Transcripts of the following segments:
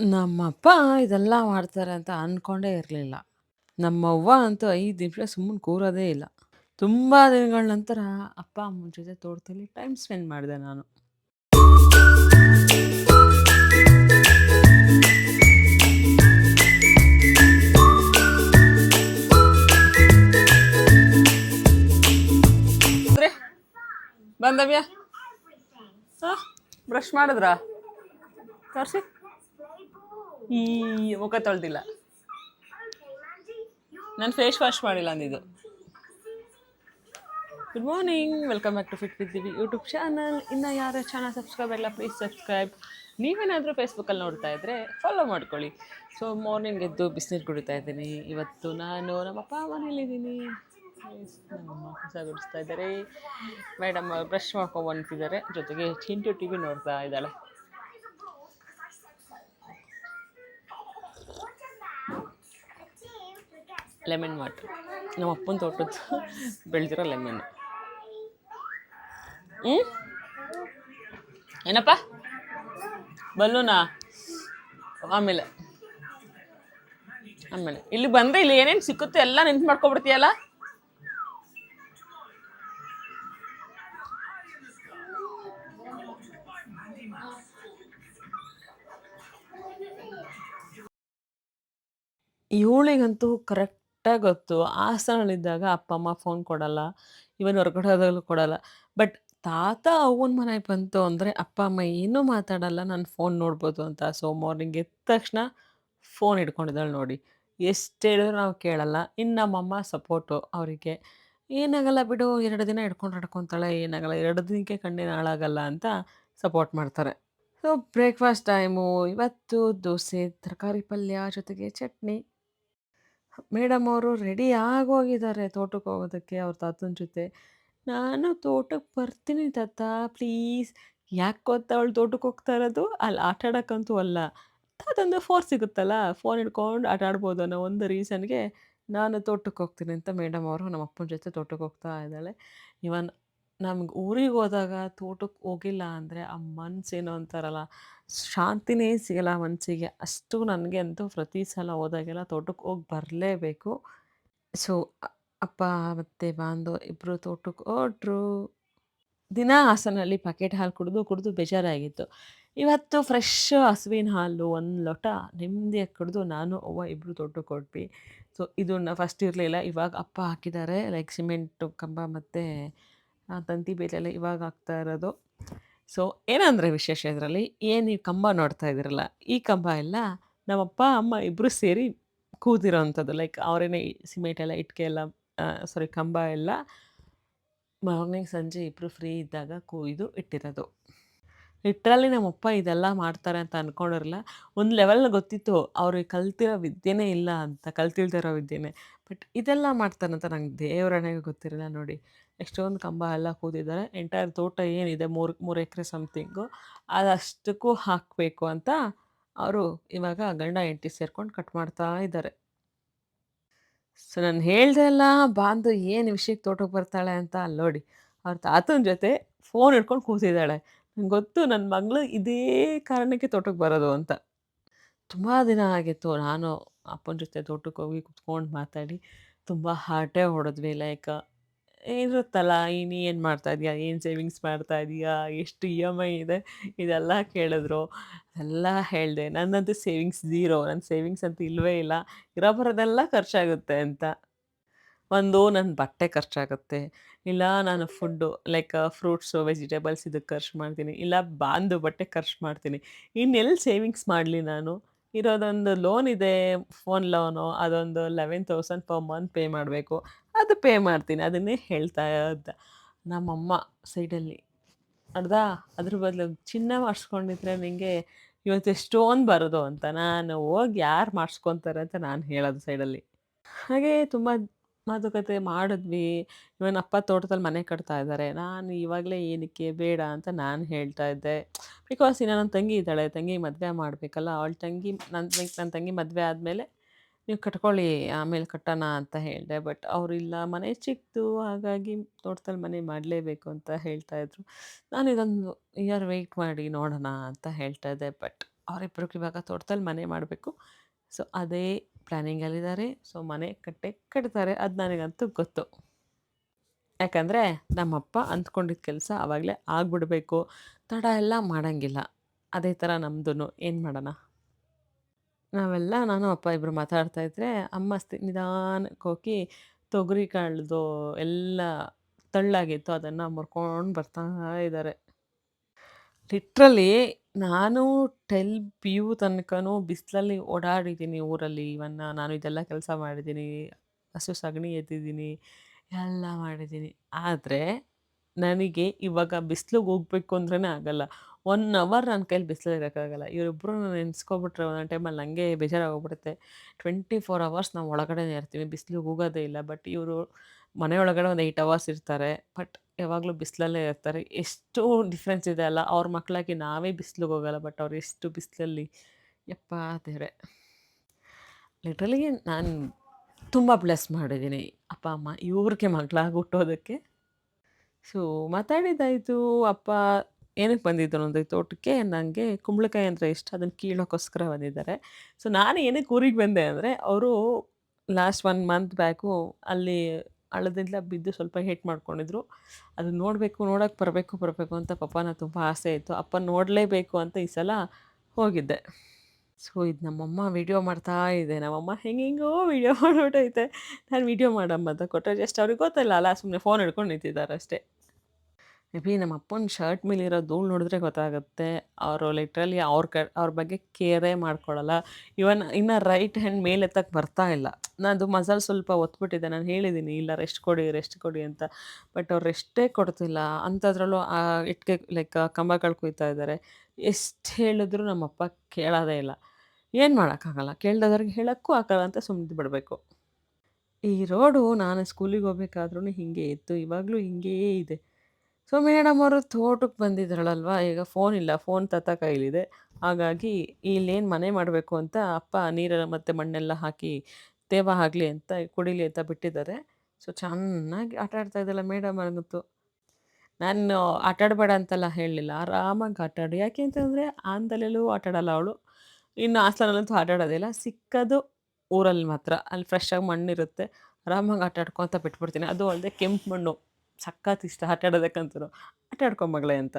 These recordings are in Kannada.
ನಮ್ಮಪ್ಪ ಇದೆಲ್ಲ ಮಾಡ್ತಾರೆ ಅಂತ ಅಂದ್ಕೊಂಡೇ ಇರಲಿಲ್ಲ ನಮ್ಮವ್ವ ಅಂತೂ 5 ನಿಮಿಷ ಸುಮ್ಮನೆ ಕೂರೋದೇ ಇಲ್ಲ. ತುಂಬ ದಿನಗಳ ನಂತರ ಅಪ್ಪ ಅಮ್ಮನ ಜೊತೆ ತೋಟದಲ್ಲಿ ಟೈಮ್ ಸ್ಪೆಂಡ್ ಮಾಡಿದೆ ನಾನು. ಬಂದವ್ಯಾ ಹಾಂ ಬ್ರಷ್ ಮಾಡಿದ್ರಾ ತೋರಿಸಿ ಈ ಮುಖ ತೊಳೆದಿಲ್ಲ. ನಾನು ಫೇಸ್ ವಾಶ್ ಮಾಡಿಲ್ಲ ಅಂದಿದ್ದು. Good morning welcome back to fit with Divi YouTube channel ಇನ್ನು ಯಾರು ಚಾನಲ್ ಸಬ್ಸ್ಕ್ರೈಬ್ ಇಲ್ಲ ಪ್ಲೀಸ್ ಸಬ್ಸ್ಕ್ರೈಬ್ ನೀವೇನಾದರೂ ಫೇಸ್ಬುಕ್ಕಲ್ಲಿ ನೋಡ್ತಾ ಇದ್ದರೆ ಫಾಲೋ ಮಾಡ್ಕೊಳ್ಳಿ. ಸೊ ಮಾರ್ನಿಂಗ್ ಎದ್ದು ಬಿಸಿನೀರು ಕುಡಿತಾ ಇದ್ದೀನಿ. ಇವತ್ತು ನಾನು ನಮ್ಮ ಅಪ್ಪ ಮನೇಲಿದ್ದೀನಿ ನಮ್ಮಮ್ಮ ಕಸ ಗುಡಿಸ್ತಾ ಇದ್ದಾರೆ. ಮೇಡಮ್ ಬ್ರಷ್ ಮಾಡ್ಕೊಂಡು ಬಂದಿದ್ದಾರೆ. ಜೊತೆಗೆ ಚಿಂಟು ಟಿ ವಿ ನೋಡ್ತಾ ಇದ್ದಾಳೆ. Lemon water. ನಮ್ಮ ಅಪ್ಪನ ತೋಟದ ಬೆಳೆದಿರೋ ಲೆಮನ್. ಹ್ಞೂ ಏನಪ್ಪ? ಬಲ್ಲೂನಾ ಆಮೇಲೆ. ಆಮೇಲೆ. ಇಲ್ಲಿ ಬಂದರೆ ಇಲ್ಲಿ ಏನೇನು ಸಿಕ್ಕುತ್ತೆ ಎಲ್ಲ ನೆನ್ಪು ಮಾಡ್ಕೊಬಿಡ್ತೀಯಲ್ಲ? ಏಳಿಗಂತೂ ಕರೆಕ್ಟಾಗಿ ಗೊತ್ತು. ಹಾಸನಲ್ಲಿದ್ದಾಗ ಅಪ್ಪ, ಅಮ್ಮ ಫೋನ್ ಕೊಡಲ್ಲ. ಇವನ್ ಹೊರಗಡೆ ಹೋದಾಗಲೂ ಕೊಡಲ್ಲ. ಬಟ್ ತಾತ ಅವ್ವನ ಮನೆಗೆ ಬಂತು ಅಂದರೆ, ಅಪ್ಪ, ಅಮ್ಮ, ಏನೂ ಮಾತಾಡಲ್ಲ. ನಾನು ಫೋನ್ ನೋಡ್ಬೋದು ಅಂತ. ಸೊ ಮಾರ್ನಿಂಗ್ ಎದ್ದ ತಕ್ಷಣ ಫೋನ್ ಹಿಡ್ಕೊಂಡಿದ್ದಾಳೆ ನೋಡಿ. ಎಷ್ಟು ಹೇಳಿದ್ರು ನಾವು ಕೇಳಲ್ಲ. ಇನ್ನು ನಮ್ಮಮ್ಮ ಸಪೋರ್ಟು ಅವರಿಗೆ. ಏನಾಗಲ್ಲ ಬಿಡು, ಎರಡು ದಿನ ಹಿಡ್ಕೊಂಡು ಹಾಡ್ಕೊತಾಳೆ ಏನಾಗಲ್ಲ. ಎರಡು ದಿನಕ್ಕೆ ಕಣ್ಣಿನ ಹಾಳಾಗಲ್ಲ ಅಂತ ಸಪೋರ್ಟ್ ಮಾಡ್ತಾರೆ. ಸೊ ಬ್ರೇಕ್ಫಾಸ್ಟ್ ಟೈಮು ಇವತ್ತು ದೋಸೆ, ತರಕಾರಿ ಪಲ್ಯ ಜೊತೆಗೆ ಚಟ್ನಿ. ಮೇಡಮ್ ಅವರು ರೆಡಿ ಆಗೋಗಿದ್ದಾರೆ ತೋಟಕ್ಕೆ ಹೋಗೋದಕ್ಕೆ ಅವ್ರ ತಾತನ ಜೊತೆ. ನಾನು ತೋಟಕ್ಕೆ ಬರ್ತೀನಿ ತಾತ, ಪ್ಲೀಸ್. ಯಾಕೆ ಗೊತ್ತಾ ಅವಳು ತೋಟಕ್ಕೆ ಹೋಗ್ತಾ ಇರೋದು, ಅಲ್ಲಿ ಆಟ ಆಡೋಕ್ಕಂತೂ ಅಲ್ಲ. ತಾತಂದು ಫೋರ್ ಸಿಗುತ್ತಲ್ಲ, ಫೋನ್ ಹಿಡ್ಕೊಂಡು ಆಟ ಆಡ್ಬೋದು ಅನ್ನೋ ಒಂದು ರೀಸನ್ಗೆ ನಾನು ತೋಟಕ್ಕೆ ಹೋಗ್ತೀನಿ ಅಂತ ಮೇಡಮ್ ಅವರು ನಮ್ಮ ಅಪ್ಪನ ಜೊತೆ ತೋಟಕ್ಕೆ ಹೋಗ್ತಾ ಇದ್ದಾಳೆ. ಇವನ್ ನಮ್ಗೆ ಊರಿಗೆ ಹೋದಾಗ ತೋಟಕ್ಕೆ ಹೋಗಿಲ್ಲ ಅಂದರೆ ಆ ಮನಸ್ಸೇನೋ ಅಂತಾರಲ್ಲ, ಶಾಂತಿನೇ ಸಿಗಲ್ಲ ಮನಸ್ಸಿಗೆ ಅಷ್ಟು ನನಗೆ ಅಂತೂ ಪ್ರತಿ ಸಲ ಹೋದಾಗೆಲ್ಲ ತೋಟಕ್ಕೆ ಹೋಗಿ ಬರಲೇಬೇಕು. ಸೊ, ಅಪ್ಪ, ಮತ್ತು ಬಾಂಧವ ಇಬ್ಬರು ತೋಟಕ್ಕೆ ಹೊರಟ್ರು ದಿನ ಹಾಸನಲ್ಲಿ ಪ್ಯಾಕೆಟ್ ಹಾಲು ಕುಡಿದು ಕುಡಿದು ಬೇಜಾರಾಗಿತ್ತು. ಇವತ್ತು ಫ್ರೆಶ್ ಹಸುವಿನ ಹಾಲು ಒಂದು ಲೋಟ ನೆಮ್ಮದಿಯಾಗಿ ಕುಡಿದು ನಾನು, ಅವ್ವ ಇಬ್ಬರು ತೋಟಕ್ಕೆ ಕೊಟ್ವಿ ಸೊ ಇದನ್ನು ಫಸ್ಟ್ ಇರಲಿಲ್ಲ. ಇವಾಗ ಅಪ್ಪ ಹಾಕಿದ್ದಾರೆ ಲೈಕ್ ಸಿಮೆಂಟು ಕಂಬ ಮತ್ತು ತಂತಿ ಬೇಲೆಲ್ಲ ಇವಾಗ ಆಗ್ತಾ ಇರೋದು. ಸೊ ಏನಂದರೆ ವಿಶೇಷ ಇದರಲ್ಲಿ? ಏನು ಈ ಕಂಬ ನೋಡ್ತಾ ಇದ್ದೀರಲ್ಲ? ಈ ಕಂಬ ಎಲ್ಲ ನಮ್ಮಪ್ಪ, ಅಮ್ಮ ಇಬ್ಬರು ಸೇರಿ ಕೂದಿರೋ ಲೈಕ್ ಅವರೇನೆ ಸಿಮೆಂಟ್ ಎಲ್ಲ ಇಟ್ಕೆ ಎಲ್ಲ ಸಾರಿ ಕಂಬ ಎಲ್ಲ ಮಾರ್ನಿಂಗ್ ಸಂಜೆ ಇಬ್ಬರು ಫ್ರೀ ಇದ್ದಾಗ ಕೂಯ್ದು ಇಟ್ಟಿರೋದು. ಲಿಟ್ರಲಿ ನಮ್ಮಪ್ಪ ಇದೆಲ್ಲ ಮಾಡ್ತಾರೆ ಅಂತ ಅಂದ್ಕೊಂಡಿರಲ್ಲ ಒಂದು ಲೆವೆಲ್ ಗೊತ್ತಿತ್ತು ಅವ್ರಿಗೆ ಕಲ್ತಿರೋ ವಿದ್ಯೆನೇ ಇಲ್ಲ ಅಂತ, ಕಲ್ತಿಲ್ದಿರೋ ವಿದ್ಯೆನೇ. ಬಟ್ ಇದೆಲ್ಲ ಮಾಡ್ತಾರಂತ ನಂಗೆ ದೇವರಣೆಗೆ ಗೊತ್ತಿರಲಿಲ್ಲ ನೋಡಿ. ಎಷ್ಟೊಂದು ಕಂಬ ಎಲ್ಲ ಕೂತಿದ್ದಾರೆ. ಎಂಟೈರ್ ತೋಟ ಏನಿದೆ? ಮೂರು ಮೂರು ಎಕರೆ ಸಮಥಿಂಗು ಅದಷ್ಟಕ್ಕೂ ಹಾಕಬೇಕು ಅಂತ ಅವರು ಇವಾಗ ಗಂಡ ಎಂಟಿ ಸೇರ್ಕೊಂಡು ಕಟ್ ಮಾಡ್ತಾ ಇದ್ದಾರೆ. ಸೊ ನಾನು ಹೇಳ್ದೆ ಅಲ್ಲ ಬಾಂದು ಏನು ವಿಷಯಕ್ಕೆ ತೋಟಕ್ಕೆ ಬರ್ತಾಳೆ ಅಂತ ಅಲ್ಲೋಡಿ ನೋಡಿ. ಅವ್ರ ತಾತನ ಜೊತೆ ಫೋನ್ ಹಿಡ್ಕೊಂಡು ಕೂತಿದ್ದಾಳೆ. ನಂಗೆ ಗೊತ್ತು ನನ್ನ ಮಗಳು ಇದೇ ಕಾರಣಕ್ಕೆ ತೋಟಕ್ಕೆ ಬರೋದು ಅಂತ. ತುಂಬ ದಿನ ಆಗಿತ್ತು. ನಾನು ಅಪ್ಪನ ಜೊತೆ ತೋಟಕ್ಕೆ ಹೋಗಿ ಕುತ್ಕೊಂಡು ಮಾತಾಡಿ, ತುಂಬ ಹಾರ್ಟೇ ಹೊಡೆದ್ವಿ ಲೈಕ್ ಇರುತ್ತಲ್ಲ ಈ ನೀ ಏನು ಮಾಡ್ತಾ ಇದೀಯಾ, ಏನು ಸೇವಿಂಗ್ಸ್ ಮಾಡ್ತಾ ಇದೀಯಾ, ಎಷ್ಟು ಇ ಎಂ ಐ ಇದೆ, ಇದೆಲ್ಲ ಕೇಳಿದ್ರು. ಎಲ್ಲ ಹೇಳಿದೆ, ನನ್ನಂತೂ ಸೇವಿಂಗ್ಸ್ ಝೀರೋ ನನ್ನ ಸೇವಿಂಗ್ಸ್ ಅಂತ ಇಲ್ಲವೇ ಇಲ್ಲ, ಇರೋ ಬರೋದೆಲ್ಲ ಖರ್ಚಾಗುತ್ತೆ ಅಂತ. ಒಂದು ನನ್ನ ಬಟ್ಟೆ ಖರ್ಚಾಗುತ್ತೆ, ಇಲ್ಲ ನಾನು ಫುಡ್ಡು, ಲೈಕ್ ಫ್ರೂಟ್ಸು, ವೆಜಿಟೇಬಲ್ಸ್ ಇದಕ್ಕೆ ಖರ್ಚು ಮಾಡ್ತೀನಿ, ಇಲ್ಲ ಬಾಂದು ಬಟ್ಟೆ ಖರ್ಚು ಮಾಡ್ತೀನಿ. ಇನ್ನೆಲ್ಲಿ ಸೇವಿಂಗ್ಸ್ ಮಾಡಲಿ ನಾನು? ಇರೋದೊಂದು ಲೋನ್ ಇದೆ, ಫೋನ್ ಲೋನು, ಅದೊಂದು eleven thousand per month pay ಮಾಡಬೇಕು. ಅದು ಪೇ ಮಾಡ್ತೀನಿ, ಅದನ್ನೇ ಹೇಳ್ತಾ ಇದ್ದ. ನಮ್ಮಮ್ಮ ಸೈಡಲ್ಲಿ, ಅರ್ಧ, ಅದ್ರ ಬದಲು ಚಿನ್ನ ಮಾಡಿಸ್ಕೊಂಡಿದ್ರೆ ನಿಮಗೆ ಇವತ್ತು ಎಷ್ಟೊಂದು ಬರೋದು ಅಂತ, ನಾನು ಹೋಗಿ ಯಾರು ಮಾಡಿಸ್ಕೊತಾರೆ ಅಂತ ನಾನು ಹೇಳೋದು ಸೈಡಲ್ಲಿ. ಹಾಗೆ ತುಂಬ ಮಾತುಕತೆ ಮಾಡಿದ್ವಿ. ಇವನ್ ಅಪ್ಪ ತೋಟದಲ್ಲಿ ಮನೆ ಕಟ್ತಾ ಇದ್ದಾರೆ. ನಾನು ಇವಾಗಲೇ ಏನಕ್ಕೆ ಬೇಡ ಅಂತ ನಾನು ಹೇಳ್ತಾ ಇದ್ದೆ. ಬಿಕಾಸ್ ಇನ್ನು ನನ್ನ ತಂಗಿ ಇದ್ದಾಳೆ, ತಂಗಿ ಮದುವೆ ಮಾಡಬೇಕಲ್ಲ, ಅವಳ ತಂಗಿ ನನ್ನ ನನ್ನ ತಂಗಿ ಮದುವೆ ಆದಮೇಲೆ ನೀವು ಕಟ್ಕೊಳ್ಳಿ ಆಮೇಲೆ ಕಟ್ಟೋಣ ಅಂತ ಹೇಳಿದೆ. ಬಟ್ ಅವರಿಲ್ಲ, ಮನೆ ಚಿಕ್ಕದು ಹಾಗಾಗಿ ತೋಟದಲ್ಲಿ ಮನೆ ಮಾಡಲೇಬೇಕು ಅಂತ ಹೇಳ್ತಾ ಇದ್ರು. ನಾನು ಇದೊಂದು ಇಯರ್ ವೆಯ್ಟ್ ಮಾಡಿ ನೋಡೋಣ ಅಂತ ಹೇಳ್ತಾ ಇದ್ದೆ. ಬಟ್ ಅವರಿಬ್ಬರು ಇವಾಗ ತೋಟದಲ್ಲಿ ಮನೆ ಮಾಡಬೇಕು. ಸೊ ಅದೇ ಪ್ಲ್ಯಾನಿಂಗಲ್ಲಿದ್ದಾರೆ ಸೊ ಮನೆ ಕಟ್ಟೆ ಕಟ್ತಾರೆ. ಅದು ನನಗಂತೂ ಗೊತ್ತು. ಯಾಕಂದರೆ ನಮ್ಮಪ್ಪ ಅಂದ್ಕೊಂಡಿದ್ದ ಕೆಲಸ ಆವಾಗಲೇ ಆಗಿಬಿಡ್ಬೇಕು. ತಡ ಎಲ್ಲ ಮಾಡೋಂಗಿಲ್ಲ. ಅದೇ ಥರ ನಮ್ಮದು ಏನು ಮಾಡೋಣ? ನಾವೆಲ್ಲ ನಾನು, ಅಪ್ಪ ಇಬ್ಬರು ಮಾತಾಡ್ತಾ ಇದ್ರೆ, ಅಮ್ಮ ನಿಧಾನಕ್ಕೆ ಹೋಗಿ ತೊಗರಿ ಕಾಳ್ದು ಎಲ್ಲ ತಳ್ಳಾಗಿತ್ತು. ಅದನ್ನು ಮುರ್ಕೊಂಡು ಬರ್ತಾ ಇದ್ದಾರೆ ಲಿಟ್ರಲಿ ನಾನು ಟೆಲ್ ಪಿ ಯು ತನಕನೂ ಬಿಸಿಲಲ್ಲಿ ಓಡಾಡಿದ್ದೀನಿ ಊರಲ್ಲಿ. ಇವನ್ನ ನಾನು ಇದೆಲ್ಲ ಕೆಲಸ ಮಾಡಿದ್ದೀನಿ. ಹಸು ಸಗಣಿ ಎತ್ತಿದ್ದೀನಿ ಎಲ್ಲ ಮಾಡಿದ್ದೀನಿ. ಆದರೆ ನನಗೆ ಇವಾಗ ಬಿಸಿಲಿಗೆ ಹೋಗ್ಬೇಕು ಅಂದ್ರೇ ಆಗಲ್ಲ. ಒನ್ ಅವರ್ ನನ್ನ ಕೈಲಿ ಬಿಸಿಲಲ್ಲಿ ಇರೋಕ್ಕಾಗಲ್ಲ. ಇವರಿಬ್ಬರು ನೆನೆಸ್ಕೊಬಿಟ್ರೆ ಒಂದೊಂದು ಟೈಮಲ್ಲಿ ನನಗೆ ಬೇಜಾರಾಗೋಗ್ಬಿಡುತ್ತೆ. ಟ್ವೆಂಟಿ ಫೋರ್ ಅವರ್ಸ್ ನಾವು ಒಳಗಡೆ ಇರ್ತೀವಿ ಬಿಸಿಲಿಗೆ ಹೋಗೋದೇ ಇಲ್ಲ. ಬಟ್ ಇವರು ಮನೆ ಒಳಗಡೆ ಒಂದು ಏಯ್ಟ್ ಅವರ್ಸ್ ಇರ್ತಾರೆ. ಬಟ್ ಯಾವಾಗಲೂ ಬಿಸಿಲಲ್ಲೇ ಇರ್ತಾರೆ. ಎಷ್ಟು ಡಿಫ್ರೆನ್ಸ್ ಇದೆ ಅಲ್ಲ. ಅವ್ರ ಮಕ್ಕಳಾಗಿ ನಾವೇ ಬಿಸಿಲಿಗೆ ಹೋಗಲ್ಲ. ಬಟ್ ಅವ್ರು ಎಷ್ಟು ಬಿಸಿಲಲ್ಲಿ, ಯಪ್ಪ ದೇವ್ರೆ. ಲಿಟ್ರಲಿ ನಾನು ತುಂಬ ಬ್ಲೆಸ್ ಮಾಡಿದ್ದೀನಿ ಅಪ್ಪ, ಅಮ್ಮ, ಇವ್ರಿಗೆ ಮಗಳಾಗಿ ಹುಟ್ಟೋದಕ್ಕೆ. ಸೊ, ಮಾತಾಡಿದ್ದಾಯಿತು ಅಪ್ಪ. ಏನಕ್ಕೆ ಬಂದಿದ್ರು ಅಂದರೆ ತೋಟಕ್ಕೆ ನನಗೆ ಕುಂಬಳಕಾಯಿ ಅಂದರೆ ಇಷ್ಟ, ಅದನ್ನು ಕೀಳೋಕ್ಕೋಸ್ಕರ ಬಂದಿದ್ದಾರೆ. ಸೊ, ನಾನು ಏನಕ್ಕೆ ಊರಿಗೆ ಬಂದೆ ಅಂದರೆ ಅವರು ಲಾಸ್ಟ್ ಒನ್ ಮಂತ್ ಬ್ಯಾಕು ಅಲ್ಲಿ ಹಳ್ಳದಿಂದ ಬಿದ್ದು ಸ್ವಲ್ಪ ಹೇಟ್ ಮಾಡ್ಕೊಂಡಿದ್ರು. ಅದು ನೋಡಬೇಕು, ನೋಡೋಕೆ ಬರಬೇಕು ಬರಬೇಕು ಅಂತ ಪಪ್ಪನ ತುಂಬ ಆಸೆ ಇತ್ತು. ಅಪ್ಪ ನೋಡಲೇಬೇಕು ಅಂತ ಈ ಸಲ ಹೋಗಿದ್ದೆ. ಸೊ, ಇದು ನಮ್ಮಮ್ಮ ವೀಡಿಯೋ ಮಾಡ್ತಾ ಇದೆ. ನಮ್ಮಮ್ಮ ಹೆಂಗೆಂಗೋ ವೀಡಿಯೋ ಮಾಡಿಬಿಟ್ಟೈತೆ. ನಾನು ವೀಡಿಯೋ ಮಾಡಮ್ಮ ಅಂತ ಕೊಟ್ಟರೆ ಜಸ್ಟ್ ಅವ್ರಿಗೆ ಗೊತ್ತಿಲ್ಲ. ಅಲ್ಲ ಸುಮ್ಮನೆ ಫೋನ್ ಹಿಡ್ಕೊಂಡು ನಿಂತಿದ್ದಾರೆ ಅಷ್ಟೇ. ಮೇ ಬಿ ನಮ್ಮ ಅಪ್ಪನ ಶರ್ಟ್ ಮೇಲಿರೋ ಧೂಳು ನೋಡಿದ್ರೆ ಗೊತ್ತಾಗುತ್ತೆ. ಅವರು ಲಿಟ್ರಲಿ ಅವ್ರ ಕ, ಅವ್ರ ಬಗ್ಗೆ ಕೇರೇ ಮಾಡ್ಕೊಳ್ಳಲ್ಲ ಇವನ್ ಇನ್ನು ರೈಟ್ ಹ್ಯಾಂಡ್ ಮೇಲೆ ಎತ್ತಕ್ಕೆ ಬರ್ತಾ ಇಲ್ಲ. ನಾನು ಮಸಾಲೆ ಸ್ವಲ್ಪ ಒತ್ಬಿಟ್ಟಿದ್ದೆ. ನಾನು ಹೇಳಿದ್ದೀನಿ ಇಲ್ಲ ರೆಸ್ಟ್ ಕೊಡಿ ರೆಸ್ಟ್ ಕೊಡಿ ಅಂತ. ಬಟ್ ಅವ್ರು ರೆಸ್ಟೇ ಕೊಡ್ತಿಲ್ಲ. ಅಂಥದ್ರಲ್ಲೂ ಆ ಇಟ್ಕೆ ಲೈಕ್ ಕಂಬಗಳು ಕುಯ್ತಾ ಇದ್ದಾರೆ ಎಷ್ಟು ಹೇಳಿದ್ರು ನಮ್ಮಪ್ಪ ಕೇಳೋದೇ ಇಲ್ಲ. ಏನು ಮಾಡೋಕ್ಕಾಗಲ್ಲ? ಕೇಳ್ದವ್ರಿಗೆ ಹೇಳೋಕ್ಕೂ ಆಗಲ್ಲ ಅಂತ ಸುಮ್ಮನೆ ಬಿಡಬೇಕು. ಈ ರೋಡು ನಾನು ಸ್ಕೂಲಿಗೆ ಹೋಗ್ಬೇಕಾದ್ರೂ ಹಿಂಗೆ ಇತ್ತು. ಇವಾಗಲೂ ಹಿಂಗೇ ಇದೆ. ಸೊ ಮೇಡಮ್ ಅವರು ತೋಟಕ್ಕೆ ಬಂದಿದ್ರಳಲ್ವಾ? ಈಗ ಫೋನ್ ಇಲ್ಲ ಫೋನ್ ತತ್ತ ಕೈಲಿದೆ. ಹಾಗಾಗಿ ಇಲ್ಲೇನು ಮನೆ ಮಾಡಬೇಕು ಅಂತ ಅಪ್ಪ ನೀರೆಲ್ಲ ಮತ್ತು ಮಣ್ಣೆಲ್ಲ ಹಾಕಿ ತೇವ ಆಗಲಿ ಅಂತ ಕುಡಿಲಿ ಅಂತ ಬಿಟ್ಟಿದ್ದಾರೆ. ಸೊ ಚೆನ್ನಾಗಿ ಆಟ ಆಡ್ತಾ ಇದ್ದಲ್ಲ ಮೇಡಮ್ ಅನ್ನಿತ್ತು ನಾನು ಆಟಾಡಬೇಡ ಅಂತೆಲ್ಲ ಹೇಳಲಿಲ್ಲ. ಆರಾಮಾಗಿ ಆಟಾಡು ಯಾಕೆ ಅಂತಂದರೆ ಆಂದಲೆಲ್ಲೂ ಆಟ ಆಡಲ್ಲ ಅವಳು. ಇನ್ನು ಆಸ್ಲನಲ್ಲಂತೂ ಆಟ ಆಡೋದಿಲ್ಲ ಸಿಕ್ಕದು ಊರಲ್ಲಿ ಮಾತ್ರ. ಅಲ್ಲಿ ಫ್ರೆಶ್ ಆಗಿ ಮಣ್ಣಿರುತ್ತೆ. ಆರಾಮಾಗಿ ಆಟ ಬಿಟ್ಬಿಡ್ತೀನಿ. ಅದು ಅಲ್ಲದೆ ಕೆಂಪು ಮಣ್ಣು. ಸಖತ್ ಇಷ್ಟ ಆಟ ಆಡೋದಕ್ಕಂತೂ. ಆಟ ಆಡ್ಕೊ ಮಗಳೇ ಅಂತ.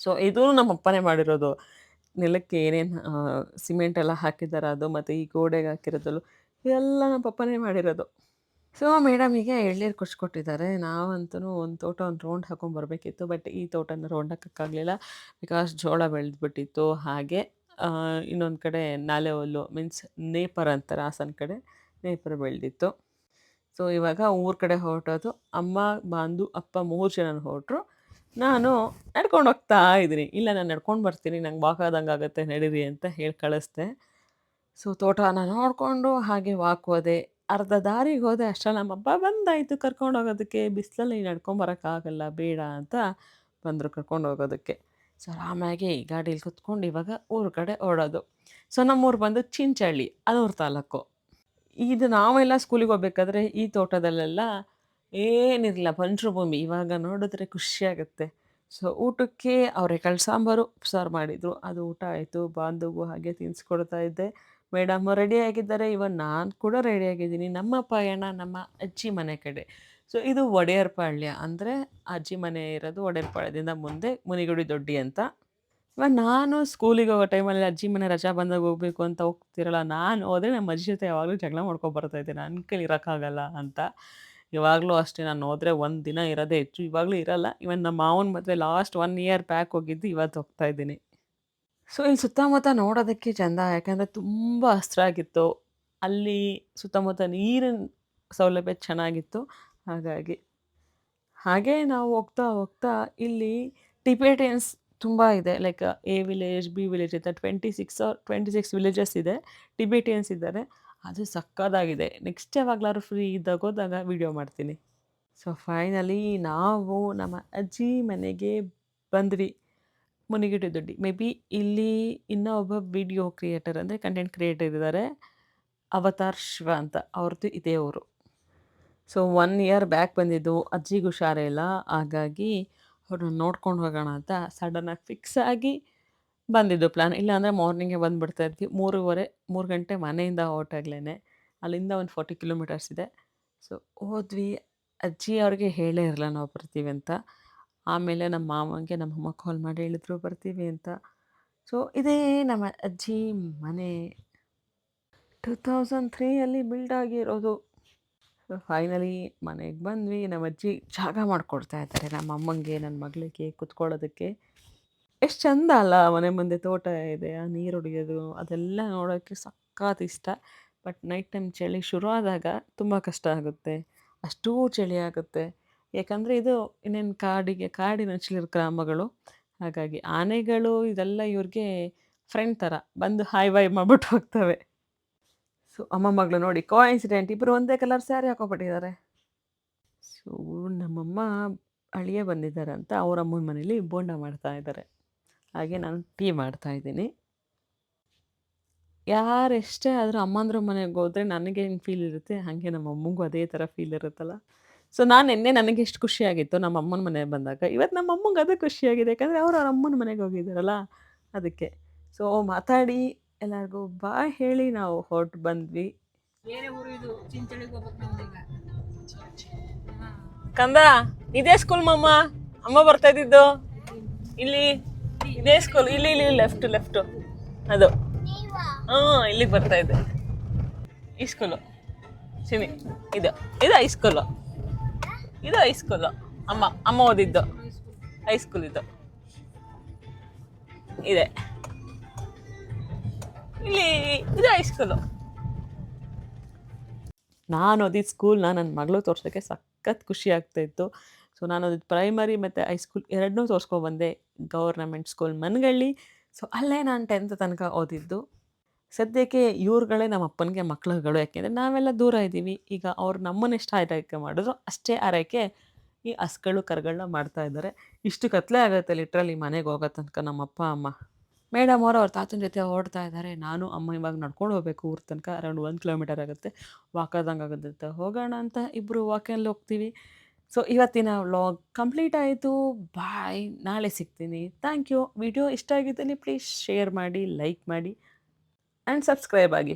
ಸೊ ಇದು ನಮ್ಮ ಅಪ್ಪನೇ ಮಾಡಿರೋದು. ನೆಲಕ್ಕೆ ಏನೇನು ಸಿಮೆಂಟ್ ಎಲ್ಲ ಹಾಕಿದ್ದಾರೆ ಅದು ಮತ್ತು ಈ ಗೋಡೆಗೆ ಹಾಕಿರೋದಲ್ಲೂ, ಇದೆಲ್ಲ ನಮ್ಮ ಪಪ್ಪನೇ ಮಾಡಿರೋದು ಸೊ ಮೇಡಮಿಗೆ ಎಳ್ನೀರು ಕುಚ್ಕೊಟ್ಟಿದ್ದಾರೆ ನಾವಂತೂ ಒಂದು ತೋಟ ಒಂದು ರೌಂಡ್ ಹಾಕೊಂಡ್ಬರ್ಬೇಕಿತ್ತು ಬಟ್ ಈ ತೋಟನ ರೌಂಡ್ ಹಾಕೋಕ್ಕಾಗಲಿಲ್ಲ. ಬಿಕಾಸ್ ಜೋಳ ಬೆಳೆದ್ಬಿಟ್ಟಿತ್ತು. ಹಾಗೆ ಇನ್ನೊಂದು ಕಡೆ ನಾಲೆ ಹುಲ್ಲು ಮೀನ್ಸ್ ನೇಪರ್ ಅಂತಾರೆ ಹಾಸನ ಕಡೆ, ನೇಪರ್ ಬೆಳೆದಿತ್ತು. ಸೊ, ಇವಾಗ ಊರ ಕಡೆ ಹೊರಟೋದು. ಅಮ್ಮ ಬಾಂದು ಅಪ್ಪ ಮೂರು ಜನ ಹೊರಟ್ರು. ನಾನು ನಡ್ಕೊಂಡು ಹೋಗ್ತಾ ಇದ್ದೀನಿ. ಇಲ್ಲ, ನಾನು ನಡ್ಕೊಂಡು ಬರ್ತೀನಿ. ನಂಗೆ ವಾಕ್ ಆದಂಗೆ ಆಗುತ್ತೆ, ನಡೀರಿ ಅಂತ ಹೇಳಿ ಕಳಿಸ್ದೆ. ಸೊ, ತೋಟನ ನೋಡಿಕೊಂಡು ಹಾಗೆ ವಾಕ್ ಹೋದೆ. ಅರ್ಧ ದಾರಿಗೆ ಹೋದೆ. ಅಷ್ಟರಲ್ಲಿ ನಮ್ಮಪ್ಪ ಬಂದಾಯಿತು ಕರ್ಕೊಂಡು ಹೋಗೋದಕ್ಕೆ. ಬಿಸಿಲಲ್ಲಿ ನಡ್ಕೊಂಬರೋಕ್ಕಾಗಲ್ಲ ಬೇಡ ಅಂತ ಬಂದರು ಕರ್ಕೊಂಡು ಹೋಗೋದಕ್ಕೆ. ಸೊ, ಆರಾಮಾಗಿ ಗಾಡೀಲಿ ಕುತ್ಕೊಂಡು ಇವಾಗ ಊರ ಕಡೆ ಓಡೋದು. ಸೊ, ನಮ್ಮೂರು ಬಂದು ಚಿಂಚಳ್ಳಿ ಅದೂರು ತಾಲೂಕು. ಇದು ನಾವೆಲ್ಲ ಸ್ಕೂಲಿಗೆ ಹೋಗ್ಬೇಕಾದ್ರೆ ಈ ತೋಟದಲ್ಲೆಲ್ಲ ಏನಿರಲಿಲ್ಲ ಭೂಮಿ ಇವಾಗ ನೋಡಿದ್ರೆ ಖುಷಿಯಾಗುತ್ತೆ ಸೊ ಊಟಕ್ಕೆ ಅವರೆಕಾಳು ಸಾಂಬಾರು ಸಾರು ಮಾಡಿದರು. ಅದು ಊಟ ಆಯಿತು. ಬಾಂಧವು ಹಾಗೆ ತಿನ್ನಿಸ್ಕೊಡ್ತಾ ಇದ್ದೆ. ಮೇಡಮ್ ರೆಡಿ ಆಗಿದ್ದಾರೆ. ಇವನ್ ನಾನು ಕೂಡ ರೆಡಿ ಆಗಿದ್ದೀನಿ. ನಮ್ಮ ಪಯಣ ನಮ್ಮ ಅಜ್ಜಿ ಮನೆ ಕಡೆ. ಸೊ ಇದು ಒಡೆಯರ್ ಪಾಳ್ಯ ಅಂದರೆ ಅಜ್ಜಿ ಮನೆ ಇರೋದು ಒಡೆಯರ್ಪಾಳ್ಯದಿಂದ ಮುಂದೆ ಮುನಿಗುಡಿ ದೊಡ್ಡಿ ಅಂತ. ಇವಾಗ ನಾನು ಸ್ಕೂಲಿಗೆ ಹೋಗೋ ಟೈಮಲ್ಲಿ ಅಜ್ಜಿ ಮನೆ ರಜಾ ಬಂದಾಗ ಹೋಗ್ಬೇಕು ಅಂತ ಹೋಗ್ತಿರಲ್ಲ, ನಾನು ಹೋದರೆ ನಮ್ಮ ಅಜ್ಜಿ ಜೊತೆ ಯಾವಾಗಲೂ ಜಗಳ ಮಾಡ್ಕೊಂಡು ಇದ್ದೆ. ನನ್ನ ಕೈಲಿ ಇರೋಕ್ಕಾಗಲ್ಲ ಅಂತ. ಇವಾಗಲೂ ಅಷ್ಟೇ ನಾನು ಹೋದರೆ ಒಂದು ದಿನ ಇರೋದೇ ಹೆಚ್ಚು. ಇವಾಗಲೂ ಇರಲ್ಲ. ಇವನ್ ನಮ್ಮ ಮಾವನ ಮದುವೆ ಲಾಸ್ಟ್ ಒನ್ ಇಯರ್ ಬ್ಯಾಕ್ ಹೋಗಿದ್ದು ಇವತ್ತು ಹೋಗ್ತಾ ಇದ್ದೀನಿ. ಸೊ ಇಲ್ಲಿ ಸುತ್ತಮುತ್ತ ನೋಡೋದಕ್ಕೆ ಚಂದ. ಯಾಕಂದರೆ ತುಂಬ ಹಸ್ರಾಗಿತ್ತು ಅಲ್ಲಿ ಸುತ್ತಮುತ್ತ ನೀರಿನ ಸೌಲಭ್ಯ ಚೆನ್ನಾಗಿತ್ತು. ಹಾಗಾಗಿ ಹಾಗೆ ನಾವು ಹೋಗ್ತಾ ಹೋಗ್ತಾ ಇಲ್ಲಿ ಟಿಬೇಟಿಯನ್ಸ್ ತುಂಬ ಇದೆ. Like, a village, B village ಅಂತ twenty six or, twenty six villages ಇದೆ. ಟಿಬೇಟಿಯನ್ಸ್ ಇದ್ದಾರೆ. ಅದು ಸಕ್ಕದಾಗಿದೆ ನೆಕ್ಸ್ಟ್ ಯಾವಾಗಲಾದ್ರು ಫ್ರೀ ಇದ್ದಾಗ ಹೋದಾಗ ವೀಡಿಯೋ ಮಾಡ್ತೀನಿ. ಸೊ, ಫೈನಲಿ ನಾವು ನಮ್ಮ ಅಜ್ಜಿ ಮನೆಗೆ ಬಂದ್ವಿ. ಮುನಿಗಿಟ್ಟು ದೊಡ್ಡಿ. ಮೇ ಬಿ ಇಲ್ಲಿ ಇನ್ನೂ ಒಬ್ಬ ವಿಡಿಯೋ ಕ್ರಿಯೇಟರ್ ಅಂದರೆ ಕಂಟೆಂಟ್ ಕ್ರಿಯೇಟರ್ ಇದ್ದಾರೆ. ಅವತಾರ್ ಶಿವ ಅಂತ. ಅವ್ರದ್ದು ಇದೇ ಅವರು ಸೊ, ಒನ್ ಇಯರ್ ಬ್ಯಾಕ್ ಬಂದಿದ್ದು. ಅಜ್ಜಿಗೆ ಹುಷಾರೇ ಇಲ್ಲ. ಹಾಗಾಗಿ ಅವ್ರನ್ನ ನೋಡ್ಕೊಂಡು ಹೋಗೋಣ ಅಂತ ಸಡನ್ನಾಗಿ ಫಿಕ್ಸ್ ಆಗಿ ಬಂದಿದ್ದು ಪ್ಲ್ಯಾನ್ ಇಲ್ಲಾಂದರೆ ಮಾರ್ನಿಂಗೇ ಬಂದುಬಿಡ್ತಾ ಇದ್ವಿ. ಮೂರುವರೆ, ಮೂರು ಗಂಟೆ ಮನೆಯಿಂದ ಹೊರಟಾಗ್ಲೇ ಅಲ್ಲಿಂದ ಒಂದು ಫಾರ್ಟಿ ಕಿಲೋಮೀಟರ್ಸ್ ಇದೆ. ಸೊ ಹೋದ್ವಿ. ಅಜ್ಜಿ ಅವ್ರಿಗೆ ಹೇಳೇ ಇರಲ್ಲ ನಾವು ಬರ್ತೀವಿ ಅಂತ. ಆಮೇಲೆ ನಮ್ಮ ಮಾವಂಗೆ ನಮ್ಮಮ್ಮ ಕಾಲ್ ಮಾಡಿ ಹೇಳಿದ್ರು ಬರ್ತೀವಿ ಅಂತ. ಸೊ ಇದೇ ನಮ್ಮ ಅಜ್ಜಿ ಮನೆ. ಟೂ ತೌಸಂಡ್ ತ್ರೀಯಲ್ಲಿ ಬಿಲ್ಡ್ ಆಗಿರೋದು. ಫೈನಲಿ ಮನೆಗೆ ಬಂದ್ವಿ. ನಮ್ಮ ಅಜ್ಜಿ ಜಾಗ ಮಾಡಿಕೊಡ್ತಾ ಇದ್ದಾರೆ. ನಮ್ಮ ಅಮ್ಮಂಗೆ ನನ್ನ ಮಗಳಿಗೆ ಕುತ್ಕೊಳ್ಳೋದಕ್ಕೆ. ಎಷ್ಟು ಚಂದ ಅಲ್ಲ, ಮನೆ ಮುಂದೆ ತೋಟ ಇದೆ ಆ ನೀರು ಹೊಡೆಯೋದು ಅದೆಲ್ಲ ನೋಡೋಕ್ಕೆ ಸಖತ್ ಇಷ್ಟ. ಬಟ್ ನೈಟ್ ಟೈಮ್ ಚಳಿ ಶುರು ಆದಾಗ ತುಂಬ ಕಷ್ಟ ಆಗುತ್ತೆ. ಅಷ್ಟೂ ಚಳಿ ಆಗುತ್ತೆ. ಯಾಕಂದರೆ ಇದು ಇನ್ನೇನು ಕಾಡಿಗೆ ಕಾಡಿನಂಚಿಲಿರೋ ಗ್ರಾಮಗಳು. ಹಾಗಾಗಿ ಆನೆಗಳು ಇದೆಲ್ಲ ಇವ್ರಿಗೆ ಫ್ರೆಂಡ್ ಥರ ಬಂದು ಹಾಯ್ ಬಾಯ್ ಮಾಡ್ಬಿಟ್ಟು ಹೋಗ್ತವೆ. ಸೊ, ಅಮ್ಮ ಮಗಳು ನೋಡಿ ಕೋಇನ್ಸಿಡೆಂಟ್ ಇಬ್ಬರು ಒಂದೇ ಕಲರ್ ಸ್ಯಾರಿ ಹಾಕೋಬಿಟ್ಟಿದ್ದಾರೆ. ಸೊ ನಮ್ಮಮ್ಮ ಅಳಿಯ ಬಂದಿದ್ದಾರೆ ಅಂತ ಅವ್ರ ಅಮ್ಮನ ಮನೇಲಿ ಬೋಂಡ ಮಾಡ್ತಾ ಇದ್ದಾರೆ. ಹಾಗೆ ನಾನು ಟೀ ಮಾಡ್ತಾ ಇದ್ದೀನಿ. ಯಾರೆಷ್ಟೇ ಆದರೂ ಅಮ್ಮಂದ್ರ ಮನೆಗೆ ಹೋದರೆ ನನಗೆ ಹೆಂಗೆ ಫೀಲ್ ಇರುತ್ತೆ? ಹಾಗೆ ನಮ್ಮ ಅಮ್ಮಂಗೂ ಅದೇ ಥರ ಫೀಲ್ ಇರುತ್ತಲ್ಲ. ಸೊ ನಾನು ನಿನ್ನೆ ನನಗೆ ಎಷ್ಟು ಖುಷಿಯಾಗಿತ್ತು, ನಮ್ಮ ಅಮ್ಮನ ಮನೆಗೆ ಬಂದಾಗ. ಇವತ್ತು ನಮ್ಮ ಅಮ್ಮಂಗೆ ಅದೇ ಖುಷಿಯಾಗಿದೆ, ಯಾಕಂದರೆ ಅವ್ರು ಅವ್ರ ಅಮ್ಮನ ಮನೆಗೆ ಹೋಗಿದ್ದಾರಲ್ಲ, ಅದಕ್ಕೆ. ಸೊ ಮಾತಾಡಿ. ಎಲ್ಲರಿಗೂ ಬಾ ಹೇಳಿ ನಾವು ಹೊರಟು ಬಂದ್ವಿ. ಬೇರೆ ಊರು ಇದು ಚಿಂಚಳಿಗೆ ಹೋಗ್ಬೇಕು ನಮ್ದೀಗ ಕಂದ ಇದೇ ಸ್ಕೂಲ್ ಮಮ್ಮ. ಅಮ್ಮ ಬರ್ತಾ ಇದ್ದಿದ್ದು? ಇಲ್ಲಿ ಇದೇ ಸ್ಕೂಲ್ ಇಲ್ಲಿ ಇಲ್ಲಿ ಲೆಫ್ಟ್ ಲೆಫ್ಟ್ ಅದು. ಹಾ ಇಲ್ಲಿಗೆ ಬರ್ತಾ ಇದ್ದೆ. ಈ ಸ್ಕೂಲು ಸಿಮಿ ಇದು ಇದು ಹೈ ಸ್ಕೂಲು ಇದು ಹೈ ಸ್ಕೂಲು ಅಮ್ಮ ಅಮ್ಮ ಓದಿದ್ದು. ಹೈಸ್ಕೂಲ್ ಇದು. ಇದೆ. ಇಲ್ಲಿ ಇದು ಹೈ ಸ್ಕೂಲು ನಾನು ಓದಿದ ಸ್ಕೂಲ್ನ ನನ್ನ ಮಗಳು ತೋರ್ಸೋಕ್ಕೆ ಸಖತ್ ಖುಷಿ ಆಗ್ತಾಯಿತ್ತು ಸೊ ನಾನು ಓದಿದ್ದು ಪ್ರೈಮರಿ ಮತ್ತು ಹೈಸ್ಕೂಲ್ ಎರಡನ್ನೂ ತೋರಿಸ್ಕೊಬಂದೆ ಗೌರ್ನಮೆಂಟ್ ಸ್ಕೂಲ್ ಮನಗಳ್ಳಿ. ಸೊ ಅಲ್ಲೇ ನಾನು ಟೆಂತ್ ತನಕ ಓದಿದ್ದು. ಸದ್ಯಕ್ಕೆ ಇವ್ರುಗಳೇ ನಮ್ಮ ಅಪ್ಪನಿಗೆ ಮಕ್ಕಳುಗಳು ಯಾಕೆಂದರೆ ನಾವೆಲ್ಲ ದೂರ ಇದ್ದೀವಿ. ಈಗ ಅವ್ರು ನಮ್ಮನ್ನು ಎಷ್ಟು ಆರೈಕೆ ಮಾಡಿದ್ರು. ಅಷ್ಟೇ ಆರೈಕೆ ಈ ಹಸ್ಗಳು ಕರ್ಗಳನ್ನ ಮಾಡ್ತಾ ಇದ್ದಾರೆ. ಇಷ್ಟು ಕತ್ಲೆ ಆಗುತ್ತೆ ಲಿಟ್ರಲ್ಲಿ ಮನೆಗೆ ಹೋಗೋ ತನಕ ನಮ್ಮ ಅಪ್ಪ ಅಮ್ಮ. ಮೇಡಮ್ ಅವರು ಅವ್ರ ತಾತನ ಜೊತೆ ಓಡ್ತಾ ಇದ್ದಾರೆ. ನಾನು, ಅಮ್ಮ ಇವಾಗ ನಡ್ಕೊಂಡು ಹೋಗ್ಬೇಕು. ಊರ ತನಕ ಅರೌಂಡ್ ಒಂದು ಕಿಲೋಮೀಟರ್ ಆಗುತ್ತೆ. ವಾಕಾದಂಗೆ ಆಗುತ್ತೆ ಹೋಗೋಣ ಅಂತ ಇಬ್ಬರು ವಾಕಲ್ಲಿ ಹೋಗ್ತೀವಿ. ಸೊ ಇವತ್ತಿನ ವ್ಲಾಗ್ ಕಂಪ್ಲೀಟ್ ಆಯಿತು. ಬಾಯ್ ನಾಳೆ ಸಿಗ್ತೀನಿ. ಥ್ಯಾಂಕ್ ಯು ವಿಡಿಯೋ ಇಷ್ಟ ಆಗಿದ್ದಲ್ಲಿ ಪ್ಲೀಸ್ ಶೇರ್ ಮಾಡಿ ಲೈಕ್ ಮಾಡಿ ಆ್ಯಂಡ್ ಸಬ್ಸ್ಕ್ರೈಬ್ ಆಗಿ.